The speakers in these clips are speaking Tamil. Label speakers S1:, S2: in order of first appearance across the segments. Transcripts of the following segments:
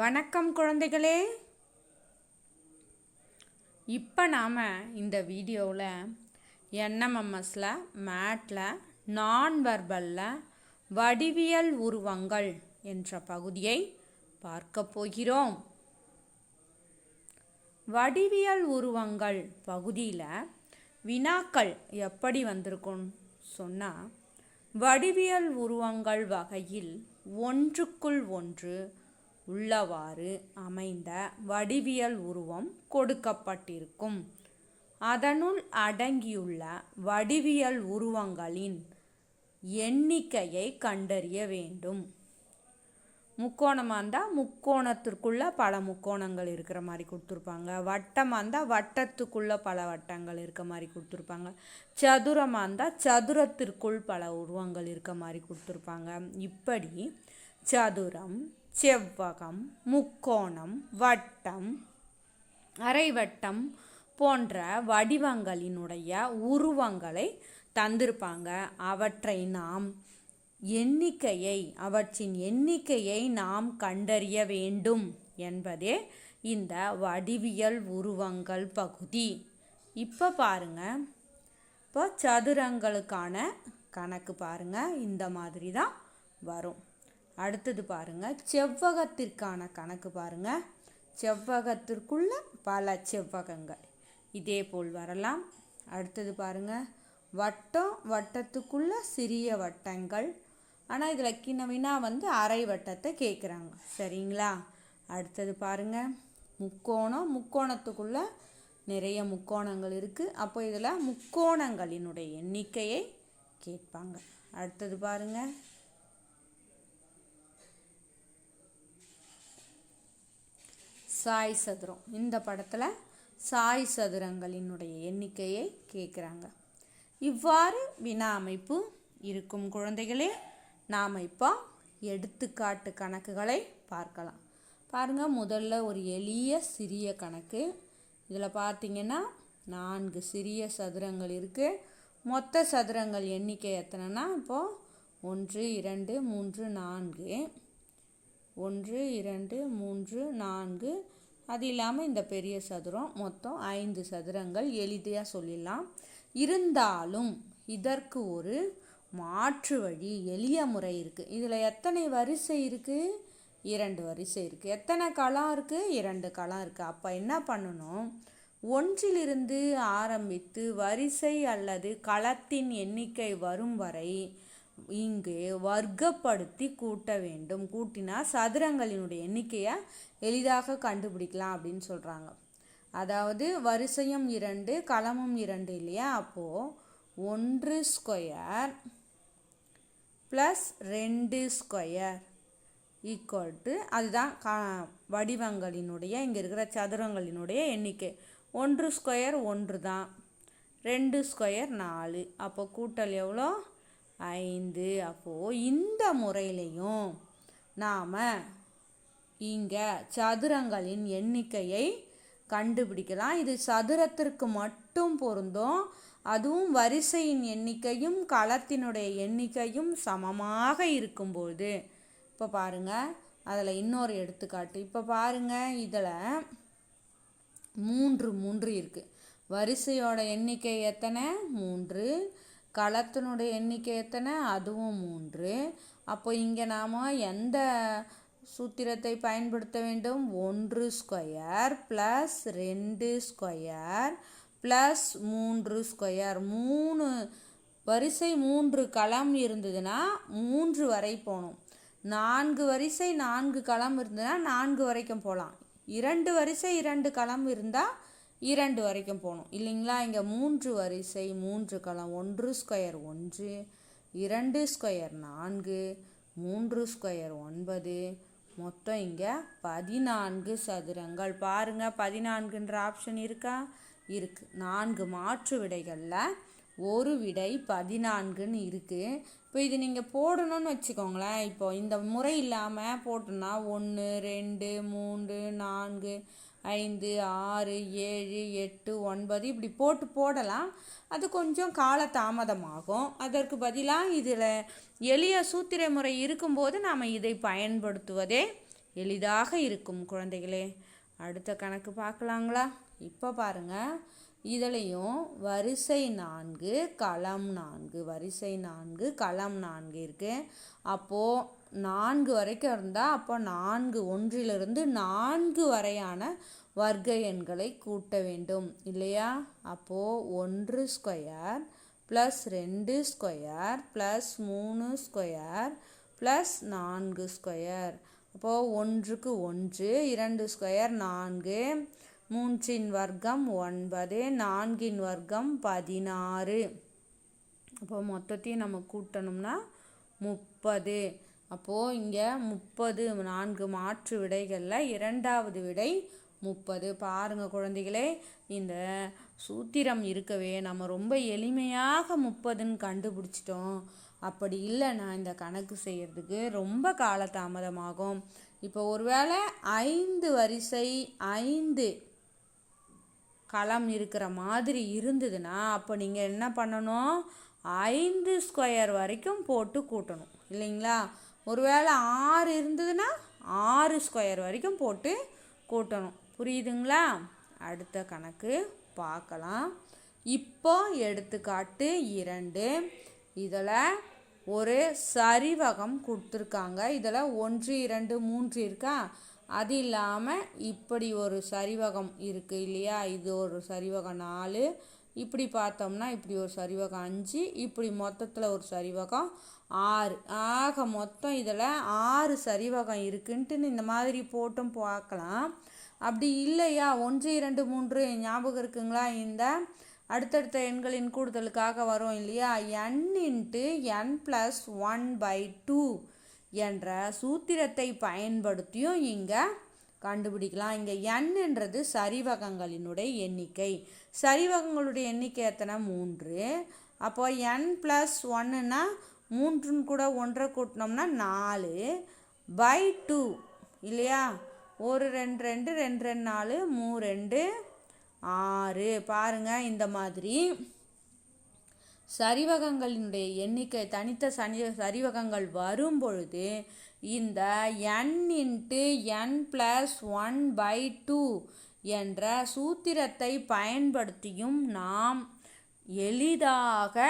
S1: வணக்கம் குழந்தைகளே. இப்போ நாம் இந்த வீடியோவில் என்எம்எம்எஸில் மேட்டில் நான் வெர்பலில் வடிவியல் உருவங்கள் என்ற பகுதியை பார்க்க போகிறோம். வடிவியல் உருவங்கள் பகுதியில் வினாக்கள் எப்படி வந்திருக்கும் சொன்னால் வடிவியல் உருவங்கள் வகையில் ஒன்றுக்குள் ஒன்று உள்ளவாறு அமைந்த வடிவியல் உருவம் கொடுக்கப்பட்டிருக்கும். அதனுள் அடங்கியுள்ள வடிவியல் உருவங்களின் எண்ணிக்கையை கண்டறிய வேண்டும். முக்கோணமாக இருந்தால் முக்கோணத்திற்குள்ளே பல முக்கோணங்கள் இருக்கிற மாதிரி கொடுத்துருப்பாங்க. வட்டமாக இருந்தால் வட்டத்துக்குள்ளே பல வட்டங்கள் இருக்க மாதிரி கொடுத்துருப்பாங்க. சதுரமாக இருந்தால் சதுரத்திற்குள் பல உருவங்கள் இருக்க மாதிரி கொடுத்துருப்பாங்க. இப்படி சதுரம் செவ்வகம் முக்கோணம் வட்டம் அரைவட்டம் போன்ற வடிவங்களினுடைய உருவங்களை தந்திருப்பாங்க. அவற்றை நாம் எண்ணிக்கையை அவற்றின் எண்ணிக்கையை நாம் கண்டறிய வேண்டும் என்பதே இந்த வடிவியல் உருவங்கள் பகுதி. இப்போ பாருங்க. இப்போ சதுரங்களுக்கான கணக்கு பாருங்க. இந்த மாதிரி தான் வரும். அடுத்தது பாருங்க. செவ்வகத்திற்கான கணக்கு பாருங்க. செவ்வகத்திற்குள்ள பல செவ்வகங்கள். இதே போல் வரலாம். அடுத்தது பாருங்க. வட்டம் வட்டத்துக்குள்ள சிறிய வட்டங்கள். ஆனால் இதில் கிண்ண வினா வந்து அரை வட்டத்தை கேட்குறாங்க சரிங்களா? அடுத்தது பாருங்க. முக்கோணம் முக்கோணத்துக்குள்ள நிறைய முக்கோணங்கள் இருக்குது அப்போ இதில் முக்கோணங்களினுடைய எண்ணிக்கையை கேட்பாங்க. அடுத்தது பாருங்கள் சாய் சதுரம். இந்த படத்தில் சாய் சதுரங்களினுடைய எண்ணிக்கையை கேட்குறாங்க இவ்வாறு வினா அமைப்பு இருக்கும் குழந்தைகளே நாம் இப்போ எடுத்துக்காட்டு கணக்குகளை பார்க்கலாம். பாருங்கள் முதல்ல ஒரு எளிய சிறிய கணக்கு. இதில் பார்த்தீங்கன்னா நான்கு சிறிய சதுரங்கள் இருக்குது மொத்த சதுரங்கள் எண்ணிக்கை எத்தனைனா இப்போது ஒன்று இரண்டு மூன்று நான்கு. ஒன்று இரண்டு மூன்று நான்கு. அது இல்லாமல் இந்த பெரிய சதுரம் மொத்தம் ஐந்து சதுரங்கள் எளிதாக சொல்லிடலாம். இருந்தாலும் இதற்கு ஒரு மாற்று வழி எளிய முறை இருக்குது இதில் எத்தனை வரிசை இருக்குது இரண்டு வரிசை இருக்குது எத்தனை களம் இருக்குது இரண்டு களம் இருக்குது அப்போ என்ன பண்ணணும்? ஒன்றிலிருந்து ஆரம்பித்து வரிசை அல்லது களத்தின் எண்ணிக்கை வரும் வரை இங்கே வர்க்கப்படுத்தி கூட்ட வேண்டும். கூட்டினா சதுரங்களினுடைய எண்ணிக்கையை எளிதாக கண்டுபிடிக்கலாம் அப்படின்னு சொல்கிறாங்க அதாவது வரிசையும் இரண்டு களமும் இரண்டு இல்லையா? அப்போது ஒன்று ஸ்கொயர் ப்ளஸ் ரெண்டு ஸ்கொயர் ஈக்குவல் டு அதுதான் கா வடிவங்களினுடைய இங்கே இருக்கிற சதுரங்களினுடைய எண்ணிக்கை. ஒன்று ஸ்கொயர் ஒன்று தான். ரெண்டு ஸ்கொயர் நாலு. அப்போ கூட்டல் எவ்வளோ? ஐந்து. அப்போது இந்த முறையிலையும் நாம் இங்கே சதுரங்களின் எண்ணிக்கையை கண்டுபிடிக்கலாம். இது சதுரத்திற்கு மட்டும் பொருந்தும். அதுவும் வரிசையின் எண்ணிக்கையும் களத்தினுடைய எண்ணிக்கையும் சமமாக இருக்கும்போது இப்போ பாருங்கள் அதில் இன்னொரு எடுத்துக்காட்டு. இப்போ பாருங்கள் இதில் மூன்று மூன்று இருக்குது வரிசையோட எண்ணிக்கை எத்தனை? மூன்று. களத்தினுடைய எண்ணிக்கை எத்தனை? அதுவும் மூன்று. அப்போ இங்கே நாம் எந்த சூத்திரத்தை பயன்படுத்த வேண்டும்? ஒன்று ஸ்கொயர் ப்ளஸ் ரெண்டு ஸ்கொயர் ப்ளஸ் மூன்று ஸ்கொயர். மூணு வரிசை மூன்று களம் இருந்ததுன்னா மூன்று வரை போகணும். நான்கு வரிசை நான்கு களம் இருந்ததுன்னா நான்கு வரைக்கும் போகலாம். இரண்டு வரிசை இரண்டு களம் இருந்தால் இரண்டு வரைக்கும் போகணும். இல்லைங்களா? இங்கே மூன்று வரிசை மூன்று களம் ஒன்று ஸ்கொயர் ஒன்று இரண்டு ஸ்கொயர் நான்கு மூன்று ஸ்கொயர் ஒன்பது மொத்தம் இங்கே பதினான்கு சதுரங்கள். பாருங்கள் பதினான்குன்ற ஆப்ஷன் இருக்கா? இருக்குது நான்கு மாற்று விடைகளில் ஒரு விடை பதினான்குன்னு இருக்குது இப்போ இது நீங்கள் போடணும்னு வச்சுக்கோங்களேன். இப்போ இந்த முறை இல்லாமல் போட்டோன்னா ஒன்று ரெண்டு மூன்று நான்கு ஐந்து ஆறு ஏழு எட்டு ஒன்பது இப்படி போட்டு போடலாம். அது கொஞ்சம் கால தாமதமாகும் அதற்கு பதிலாக இதில் எளிய சூத்திர முறை இருக்கும்போது நாம் இதை பயன்படுத்துவதே எளிதாக இருக்கும் குழந்தைகளே. அடுத்த கணக்கு பார்க்கலாங்களா? இப்போ பாருங்க. இதுலேயும் வரிசை நான்கு களம் நான்கு வரிசை நான்கு களம் நான்கு இருக்குது அப்போது நான்கு வரைக்கும் இருந்தால் அப்போ நான்கு ஒன்றிலிருந்து நான்கு வரையான வர்க்க எண்களை கூட்ட வேண்டும். இல்லையா? அப்போது ஒன்று ஸ்கொயர் ப்ளஸ் ரெண்டு ஸ்கொயர் ப்ளஸ் மூணு ஸ்கொயர் ப்ளஸ் நான்கு ஸ்கொயர். அப்போது ஒன்றுக்கு ஒன்று இரண்டு ஸ்கொயர் நான்கு மூன்றின் வர்க்கம் ஒன்பது நான்கின் வர்க்கம் பதினாறு. அப்போ மொத்தத்தையும் நம்ம கூட்டணும்னா முப்பது. அப்போது இங்கே முப்பது நான்கு மாற்று விடைகளில் இரண்டாவது விடை முப்பது. பாருங்கள் குழந்தைகளே இந்த சூத்திரம் இருக்கவே நம்ம ரொம்ப எளிமையாக முப்பதுன்னு கண்டுபிடிச்சிட்டோம். அப்படி இல்லைன்னா இந்த கணக்கு செய்கிறதுக்கு ரொம்ப காலதாமதமாகும். இப்போ ஒருவேளை ஐந்து வரிசை ஐந்து களம் இருக்கிற மாதிரி இருந்ததுன்னா அப்போ நீங்கள் என்ன பண்ணணும்? ஐந்து ஸ்கொயர் வரைக்கும் போட்டு கூட்டணும் இல்லைங்களா? ஒருவேளை ஆறு இருந்ததுன்னா ஆறு ஸ்கொயர் வரைக்கும் போட்டு கூட்டணும். புரியுதுங்களா? அடுத்த கணக்கு பார்க்கலாம். இப்போ எடுத்துக்காட்டு இரண்டு. இதில் ஒரு சரிவகம் கொடுத்துருக்காங்க. இதில் ஒன்று இரண்டு மூன்று இருக்கா? அது இல்லாமல் இப்படி ஒரு சரிவகம் இருக்குது இல்லையா? இது ஒரு சரிவகம் நாலு. இப்படி பார்த்தோம்னா இப்படி ஒரு சரிவகம் அஞ்சு இப்படி மொத்தத்தில் ஒரு சரிவகம் ஆறு. ஆக மொத்தம் இதில் ஆறு சரிவகம் இருக்குன்ட்டு இந்த மாதிரி போட்டும் பார்க்கலாம். அப்படி இல்லையா? ஒன்று இரண்டு மூன்று ஞாபகம் இருக்குங்களா? இந்த அடுத்தடுத்த எண்களின் கூடுதலுக்காக வரும் இல்லையா? N into n plus one by two என்ற சூத்திரத்தை பயன்படுத்தியும் இங்கே கண்டுபிடிக்கலாம். இங்கே என்னன்றது சரிவகங்களினுடைய எண்ணிக்கை. சரிவகங்களுடைய எண்ணிக்கை எத்தனை? மூன்று. அப்போ என் ப்ளஸ் ஒன்றுனா மூன்றுன்னு கூட ஒன்றை கூட்டினோம்னா நாலு. பை டூ இல்லையா? ஒரு ரெண்டு ரெண்டு ரெண்டு ரெண்டு நாலு மூ ரெண்டு ஆறு. பாருங்கள் இந்த மாதிரி. சரிவகங்களினுடைய எண்ணிக்கை தனித்த சனி சரிவகங்கள் வரும் பொழுது இந்த n into n plus one by two என்ற சூத்திரத்தை பயன்படுத்தியும் நாம் எளிதாக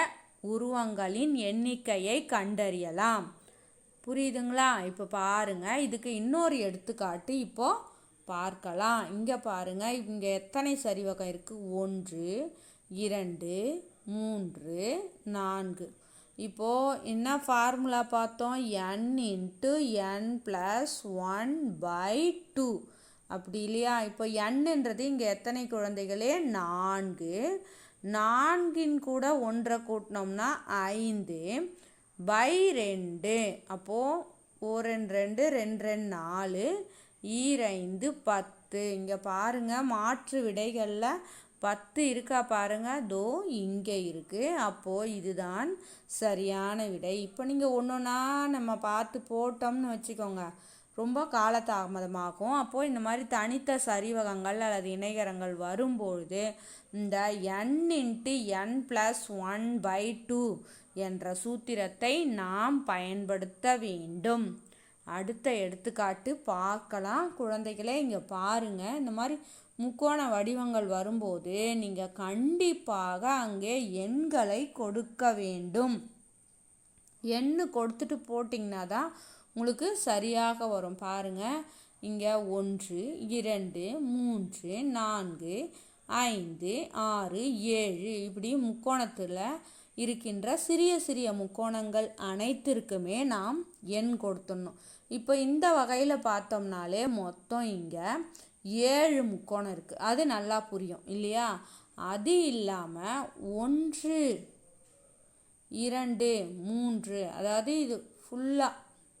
S1: உருவங்களின் எண்ணிக்கையை கண்டறியலாம். புரியுதுங்களா? இப்போ பாருங்கள் இதுக்கு இன்னொரு எடுத்துக்காட்டு இப்போது பார்க்கலாம். இங்கே பாருங்கள் இங்கே எத்தனை சரிவகம் இருக்குது ஒன்று இரண்டு மூன்று நான்கு. இப்போது என்ன ஃபார்முலா பார்த்தோம்? N into n plus one by two அப்படி இல்லையா? இப்போ என்ன்றது இங்கே எத்தனை குழந்தைகளே? நான்கு. நான்கின் கூட ஒன்றை கூட்டினோம்னா ஐந்து. பை ரெண்டு. அப்போது ஒரு ரெண்டு ரெண்டு ரெண்டு ரெண்டு நாலு. ஈரைந்து பத்து. இங்கே பாருங்கள் மாற்று விடைகளில் பத்து இருக்கா பாருங்க. தோ இங்கே இருக்குது அப்போது இதுதான் சரியான விடை. இப்போ நீங்கள் ஒன்று ஒன்றா நம்ம பார்த்து போட்டோம்னு வச்சுக்கோங்க. ரொம்ப காலதாமதமாகும். அப்போது இந்த மாதிரி தனித்த சரிவகங்கள் அல்லது இணைகரங்கள் வரும்பொழுது இந்த n into n plus one by two என்ற சூத்திரத்தை நாம் பயன்படுத்த வேண்டும். அடுத்த எடுத்துக்காட்டு பார்க்கலாம். குழந்தைகளே இங்கே பாருங்கள் இந்த மாதிரி முக்கோண வடிவங்கள் வரும்போது நீங்கள் கண்டிப்பாக அங்கே எண்களை கொடுக்க வேண்டும். எண்ணு கொடுத்துட்டு போட்டிங்கன்னா தான் உங்களுக்கு சரியாக வரும். பாருங்கள் இங்கே ஒன்று இரண்டு மூன்று நான்கு ஐந்து ஆறு ஏழு இப்படி முக்கோணத்தில் இருக்கின்ற சிறிய சிறிய முக்கோணங்கள் அனைத்திற்குமே நாம் எண் கொடுத்துடணும். இப்போ இந்த வகையில் பார்த்தோம்னாலே மொத்தம் இங்கே ஏழு முக்கோணம் இருக்குது அது நல்லா புரியும் இல்லையா? அது இல்லாமல் ஒன்று இரண்டு மூன்று அதாவது இது ஃபுல்லாக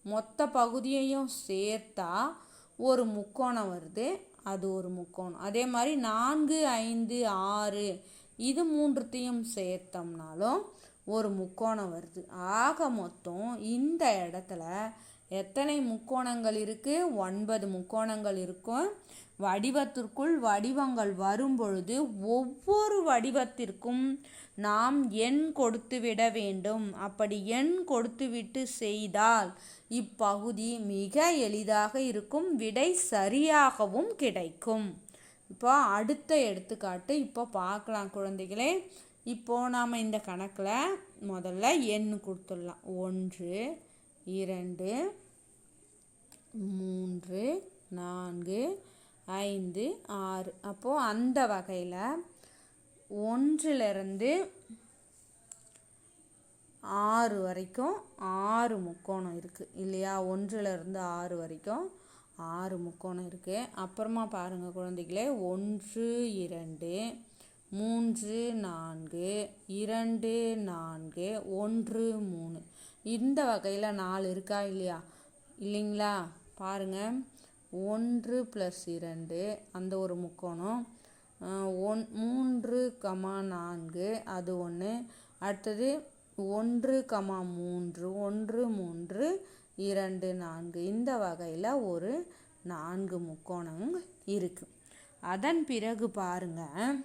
S1: மொத்த பகுதியையும் சேர்த்தா ஒரு முக்கோணம் வருது அது ஒரு முக்கோணம். அதே மாதிரி நான்கு ஐந்து ஆறு இது மூன்றுத்தையும் சேர்த்தோம்னாலும் ஒரு முக்கோணம் வருது. ஆக மொத்தம் இந்த இடத்துல எத்தனை முக்கோணங்கள் இருக்குது ஒன்பது முக்கோணங்கள் இருக்கும். வடிவத்திற்குள் வடிவங்கள் வரும் பொழுது ஒவ்வொரு வடிவத்திற்கும் நாம் எண் கொடுத்து விட வேண்டும். அப்படி எண் கொடுத்து விட்டு செய்தால் இப்பகுதி மிக எளிதாக இருக்கும் விடை சரியாகவும் கிடைக்கும். இப்போ அடுத்த எடுத்துக்காட்டு இப்போ பார்க்கலாம் குழந்தைகளே. இப்போ நாம் இந்த கணக்கில் முதல்ல எண் கொடுத்துடலாம். ஒன்று இரண்டு மூன்று நான்கு ஐந்து ஆறு. அப்போது அந்த வகையில் ஒன்றிலிருந்து ஆறு வரைக்கும் ஆறு முக்கோணம் இருக்குது இல்லையா? ஒன்றிலிருந்து ஆறு வரைக்கும் ஆறு முக்கோணம் இருக்குது அப்புறமா பாருங்கள் குழந்தைகளே. ஒன்று இரண்டு மூன்று நான்கு இரண்டு நான்கு ஒன்று மூணு. இந்த வகையில் நாலு இருக்கா இல்லையா? இல்லைங்களா? பாருங்கள் ஒன்று ப்ளஸ் இரண்டு அந்த ஒரு முக்கோணம். ஒன் மூன்று கமா நான்கு அது ஒன்று அடுத்தது ஒன்று கமா மூன்று ஒன்று மூன்று இரண்டு நான்கு. இந்த வகையில் ஒரு நான்கு முக்கோணம் இருக்குது அதன் பிறகு பாருங்கள்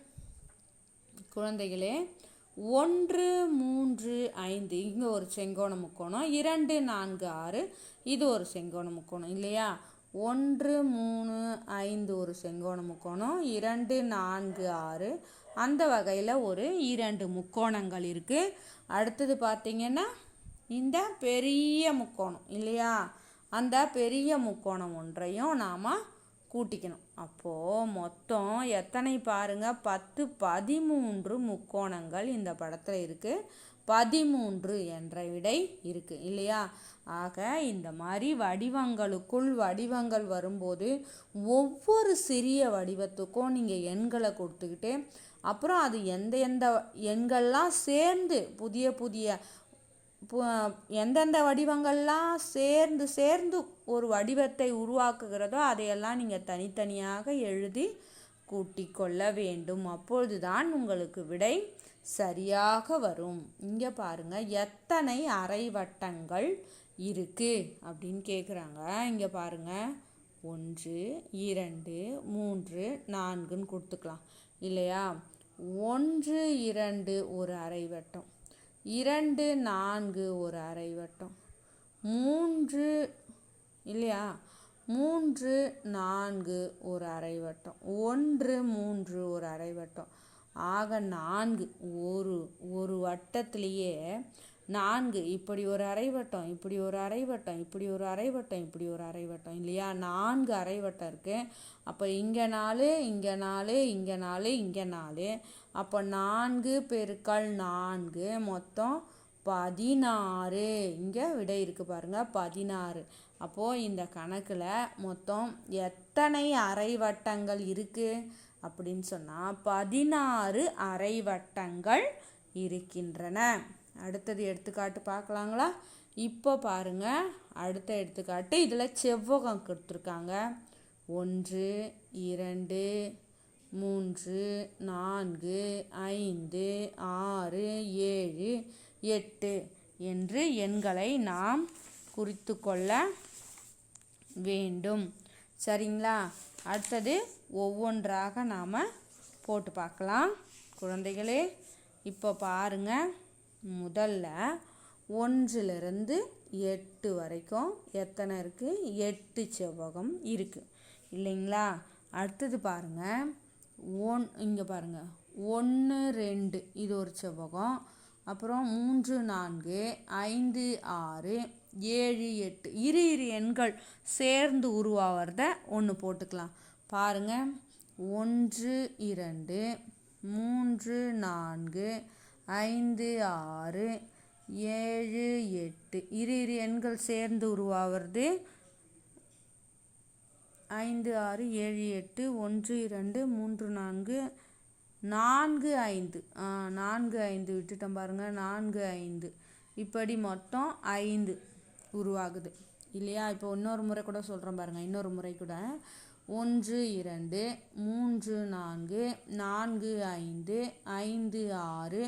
S1: குழந்தைகளே ஒன்று மூன்று ஐந்து. இங்கே ஒரு செங்கோண முக்கோணம். இரண்டு நான்கு ஆறு. இது ஒரு செங்கோண முக்கோணம் இல்லையா? ஒன்று மூணு ஐந்து ஒரு செங்கோண முக்கோணம். இரண்டு நான்கு ஆறு. அந்த வகையில் ஒரு இரண்டு முக்கோணங்கள் இருக்குது அடுத்தது பார்த்திங்கன்னா இந்த பெரிய முக்கோணம் இல்லையா? அந்த பெரிய முக்கோணம் ஒன்றையும் நாம் கூட்டிக்கணும். அப்போது மொத்தம் எத்தனை பாருங்கள் பத்து பதிமூன்று முக்கோணங்கள் இந்த படத்தில் இருக்குது பதிமூன்று என்ற விடை இருக்குது இல்லையா? ஆக இந்த மாதிரி வடிவங்களுக்குள் வடிவங்கள் வரும்போது ஒவ்வொரு சிறிய வடிவத்துக்கும் நீங்கள் எண்களை கொடுத்துக்கிட்டு அப்புறம் அது எந்த எந்த எண்கள்லாம் சேர்ந்து புதிய புதிய எந்தெந்த வடிவங்கள்லாம் சேர்ந்து சேர்ந்து ஒரு வடிவத்தை உருவாக்குகிறதோ அதையெல்லாம் நீங்கள் தனித்தனியாக எழுதி கூட்டிக் கொள்ள வேண்டும். அப்பொழுதுதான் உங்களுக்கு விடை சரியாக வரும். இங்கே பாருங்கள் எத்தனை அரை வட்டங்கள் இருக்குது அப்படின்னு கேட்குறாங்க இங்கே பாருங்கள் ஒன்று இரண்டு மூன்று நான்குன்னு கொடுத்துக்கலாம். இல்லையா? ஒன்று இரண்டு ஒரு அரை வட்டம் இரண்டு நான்கு ஒரு அரை வட்டம். மூன்று இல்லையா? மூன்று நான்கு ஒரு அரை வட்டம். ஒன்று மூன்று ஒரு அரை வட்டம். ஆக நான்கு ஒரு ஒரு வட்டத்திலேயே நான்கு. இப்படி ஒரு அரைவட்டம் இப்படி ஒரு அரைவட்டம் இப்படி ஒரு அரைவட்டம் இப்படி ஒரு அரைவட்டம் இல்லையா? நான்கு அரைவட்டம் இருக்குது அப்போ இங்கே நாலு இங்கே நாலு இங்கே நாலு இங்கே நாலு. அப்போ நான்கு பெருக்கள் நான்கு மொத்தம் பதினாறு. இங்கே விடை இருக்குது பாருங்கள் பதினாறு. அப்போது இந்த கணக்கில் மொத்தம் எத்தனை அரைவட்டங்கள் இருக்குது அப்படின்னு சொன்னால் பதினாறு அரைவட்டங்கள் இருக்கின்றன. அடுத்தது எடுத்துக்காட்டு பார்க்கலாங்களா? இப்போ பாருங்கள் அடுத்த எடுத்துக்காட்டு இதில் செவ்வகம் கொடுத்துருக்காங்க. ஒன்று இரண்டு மூன்று நான்கு ஐந்து ஆறு ஏழு எட்டு என்று எண்களை நாம் குறித்து கொள்ள வேண்டும். சரிங்களா? அடுத்தது ஒவ்வொன்றாக நாம் போட்டு பார்க்கலாம். குழந்தைகளே இப்போ பாருங்கள் முதல்ல ஒன்றிலிருந்து எட்டு வரைக்கும் எத்தனை இருக்குது எட்டு செவ்வகம் இருக்குது இல்லைங்களா? அடுத்தது பாருங்கள் ஒன் இங்கே பாருங்கள் ஒன்று ரெண்டு இது ஒரு செவ்வகம். அப்புறம் மூன்று நான்கு ஐந்து ஆறு ஏழு எட்டு இரு இரு எண்கள் சேர்ந்து உருவாகிறத ஒன்று போட்டுக்கலாம். பாருங்கள் ஒன்று இரண்டு மூன்று நான்கு ஐந்து ஆறு ஏழு எட்டு. இரு இரு எண்கள் சேர்ந்து உருவாகிறது. ஐந்து ஆறு ஏழு எட்டு ஒன்று இரண்டு மூன்று நான்கு நான்கு ஐந்து. நான்கு ஐந்து. விட்டுட்டோம் பாருங்கள் நான்கு ஐந்து. இப்படி மொத்தம் ஐந்து உருவாகுது. இல்லையா? இப்போ இன்னொரு முறை கூட சொல்கிறேன் பாருங்கள் இன்னொரு முறை கூட. ஒன்று இரண்டு மூன்று நான்கு நான்கு ஐந்து ஐந்து ஆறு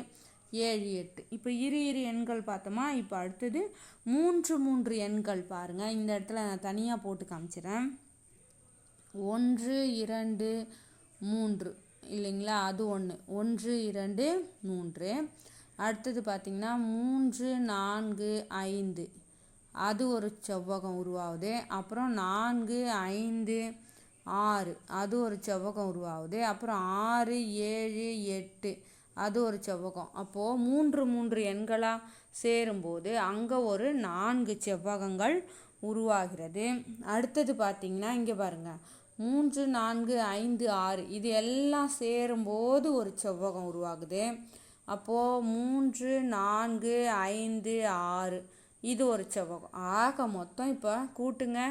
S1: ஏழு எட்டு. இப்போ இரு இரு எண்கள் பார்த்தோமா? இப்போ அடுத்தது மூன்று மூன்று எண்கள் பாருங்கள் இந்த இடத்துல நான் தனியாக போட்டு காமிச்சிடறேன் ஒன்று இரண்டு மூன்று. இல்லைங்களா? அது ஒன்று ஒன்று இரண்டு மூன்று. அடுத்தது பார்த்திங்கன்னா மூன்று நான்கு ஐந்து. அது ஒரு செவ்வகம் உருவாகுது. அப்புறம் நான்கு ஐந்து ஆறு. அது ஒரு செவ்வகம் உருவாகுது. அப்புறம் ஆறு ஏழு எட்டு. அது ஒரு செவ்வகம். அப்போது மூன்று மூன்று எண்களாக சேரும்போது அங்கே ஒரு நான்கு செவ்வகங்கள் உருவாகிறது. அடுத்தது பார்த்திங்கன்னா இங்கே பாருங்கள் மூன்று நான்கு ஐந்து ஆறு இது எல்லாம் சேரும்போது ஒரு செவ்வகம் உருவாகுது. அப்போது மூன்று நான்கு ஐந்து ஆறு இது ஒரு செவ்வகம். ஆக மொத்தம் இப்போ கூட்டுங்க.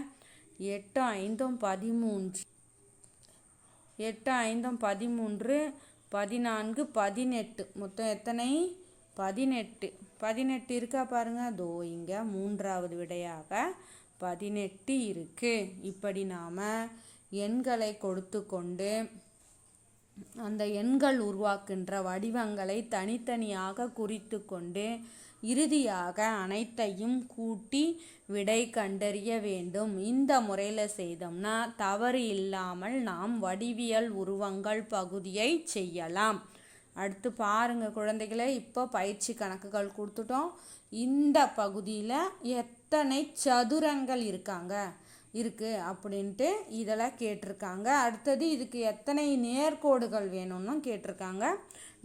S1: எட்டு ஐந்தும் பதிமூன்று. எட்டு ஐந்தும் பதிமூன்று பதினான்கு பதினெட்டு. மொத்தம் எத்தனை? பதினெட்டு. பதினெட்டு இருக்கா பாருங்கள் அதோ இங்கே மூன்றாவது விடையாக பதினெட்டு இருக்குது இப்படி நாம் எண்களை கொடுத்து கொண்டு அந்த எண்கள் உருவாக்குகின்ற வடிவங்களை தனித்தனியாக குறித்து கொண்டு இறுதியாக அனைத்தையும் கூட்டி விடை கண்டறிய வேண்டும். இந்த முறையில் செய்தோம்னா தவறு இல்லாமல் நாம் வடிவியல் உருவங்கள் பகுதியை செய்யலாம். அடுத்து பாருங்கள் குழந்தைகளை இப்போ பயிற்சி கணக்குகள் கொடுத்துட்டோம். இந்த பகுதியில் எத்தனை சதுரங்கள் இருக்காங்க? இருக்குது அப்படின்ட்டு இதெல்லாம் கேட்டிருக்காங்க. அடுத்தது இதுக்கு எத்தனை நேர்கோடுகள் வேணும்னு கேட்டிருக்காங்க.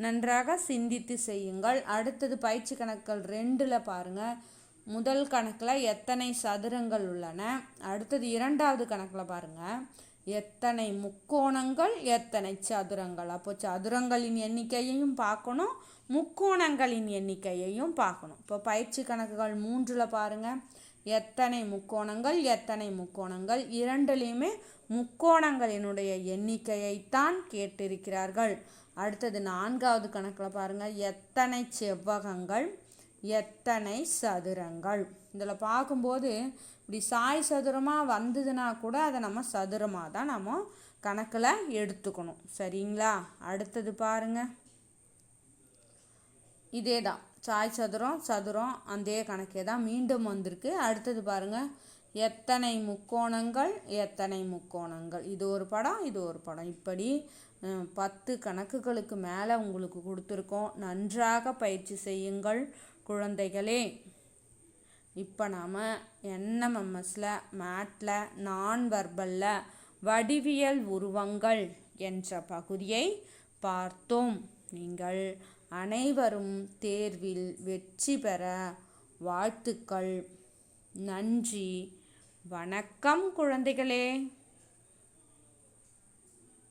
S1: நன்றாக சிந்தித்து செய்யுங்கள். அடுத்தது பயிற்சி கணக்குகள் ரெண்டில் பாருங்கள் முதல் கணக்கில் எத்தனை சதுரங்கள் உள்ளன? அடுத்தது இரண்டாவது கணக்கில் பாருங்கள் எத்தனை முக்கோணங்கள் எத்தனை சதுரங்கள்? அப்போ சதுரங்களின் எண்ணிக்கையையும் பார்க்கணும் முக்கோணங்களின் எண்ணிக்கையையும் பார்க்கணும். இப்போ பயிற்சி கணக்குகள் மூன்றில் பாருங்கள் எத்தனை முக்கோணங்கள் எத்தனை முக்கோணங்கள்? இரண்டுலேயுமே முக்கோணங்களினுடைய எண்ணிக்கையைத்தான் கேட்டிருக்கிறார்கள். அடுத்தது நான்காவது கணக்கில் பாருங்கள் எத்தனை செவ்வகங்கள் எத்தனை சதுரங்கள்? இதில் பார்க்கும்போது இப்படி சாய் சதுரமாக வந்ததுன்னா கூட அதை நம்ம சதுரமாக தான் நம்ம கணக்கில் எடுத்துக்கணும். சரிங்களா? அடுத்தது பாருங்கள் இதே தான் சாய் சதுரம் சதுரம் அதே கணக்கே தான் மீண்டும் வந்திருக்கு. அடுத்தது பாருங்கள் எத்தனை முக்கோணங்கள் எத்தனை முக்கோணங்கள்? இது ஒரு படம் இது ஒரு படம். இப்படி பத்து கணக்குகளுக்கு மேலே உங்களுக்கு கொடுத்துருக்கோம். நன்றாக பயிற்சி செய்யுங்கள் குழந்தைகளே. இப்போ நாம் என்எம்எம்எஸில் மேட்டில் நான் வர்பலில் வடிவியல் உருவங்கள் என்ற பகுதியை பார்த்தோம். நீங்கள் அனைவரும் தேர்வில் வெற்றி பெற வாழ்த்துக்கள். நன்றி. வணக்கம் குழந்தைகளே.